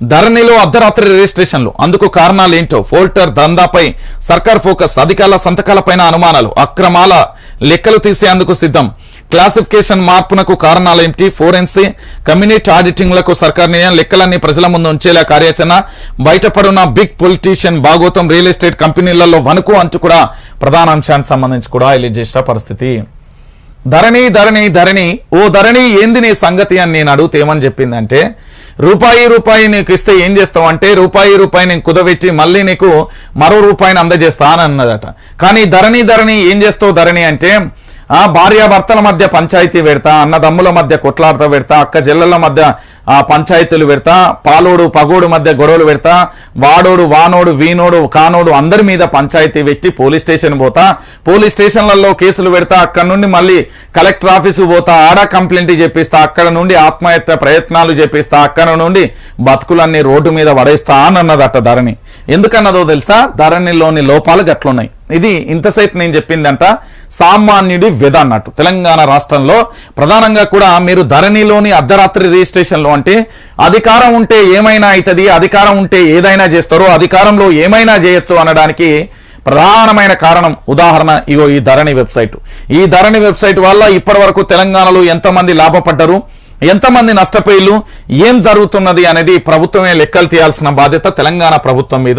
ధరణిలో అర్ధరాత్రి రిజిస్ట్రేషన్లు. అందుకు కారణాలు ఏంటో ఫోల్టర్ దందాపై సర్కార్ ఫోకస్ అధికారుల సంతకాలపైన అనుమానాలు అక్రమాల లెక్కలు తీసేందుకు సిద్ధం. క్లాసిఫికేషన్ మార్పునకు కారణాలేంటి? ఫోరెన్సీ కమ్యూనిటీ ఆడిటింగ్లకు సర్కార్ నిర్ణయం లెక్కలన్నీ ప్రజల ముందు ఉంచేలా కార్యాచరణ బయటపడున్న బిగ్ పొలిటీషియన్ భాగోతం రియల్ ఎస్టేట్ కంపెనీలలో వణుకు అంచు కూడా ప్రధాన అంశానికి సంబంధించి కూడా హైలైట్ చేసిన పరిస్థితి. ధరణి ధరణి ధరణి ఓ ధరణి ఏంది నీ సంగతి అని నేను అడిగితే ఏమని చెప్పిందంటే రూపాయి రూపాయి నీకు ఇస్తే ఏం చేస్తావు అంటే రూపాయి రూపాయి నేను కుదబెట్టి మళ్ళీ నీకు మరో రూపాయిని అందజేస్తా అని అన్నదట. కానీ ధరణి ధరణి ఏం చేస్తావు ధరణి అంటే ఆ భార్యాభర్తల మధ్య పంచాయతీ పెడతా అన్నదమ్ముల మధ్య కొట్లాడత పెడతా అక్క చెల్లెల మధ్య ఆ పంచాయతీలు పెడతా పాలోడు పగోడు మధ్య గొడవలు పెడతా వాడోడు వానోడు వీనోడు కానోడు అందరి మీద పంచాయతీ పెట్టి పోలీస్ స్టేషన్ పోతా పోలీస్ స్టేషన్లలో కేసులు పెడతా అక్కడ నుండి మళ్ళీ కలెక్టర్ ఆఫీసు పోతా ఆడ కంప్లైంట్ చేపిస్తా అక్కడ నుండి ఆత్మహత్య ప్రయత్నాలు చేపిస్తా అక్కడ నుండి బతుకులన్నీ రోడ్డు మీద పడేస్తా అన్నదట ధరణి. ఎందుకన్నదో తెలుసా? ధరణిలోని లోపాలు గట్లున్నాయి. ఇది ఇంతసేపు నేను చెప్పిందంట సామాన్యుడి వెద అన్నట్టు. తెలంగాణ రాష్ట్రంలో ప్రధానంగా కూడా మీరు ధరణిలోని అర్ధరాత్రి రిజిస్ట్రేషన్లో అంటే అధికారం ఉంటే ఏమైనా అవుతుంది అధికారం ఉంటే ఏదైనా చేస్తారో అధికారంలో ఏమైనా చేయొచ్చు అనడానికి ప్రధానమైన కారణం ఉదాహరణ ఇగో ఈ ధరణి వెబ్సైట్. ఈ ధరణి వెబ్సైట్ వల్ల ఇప్పటి వరకు తెలంగాణలో ఎంతమంది లాభపడ్డారు ఎంతమంది నష్టపోయిలు ఏం జరుగుతున్నది అనేది ప్రభుత్వమే లెక్కలు తీయాల్సిన బాధ్యత తెలంగాణ ప్రభుత్వం మీద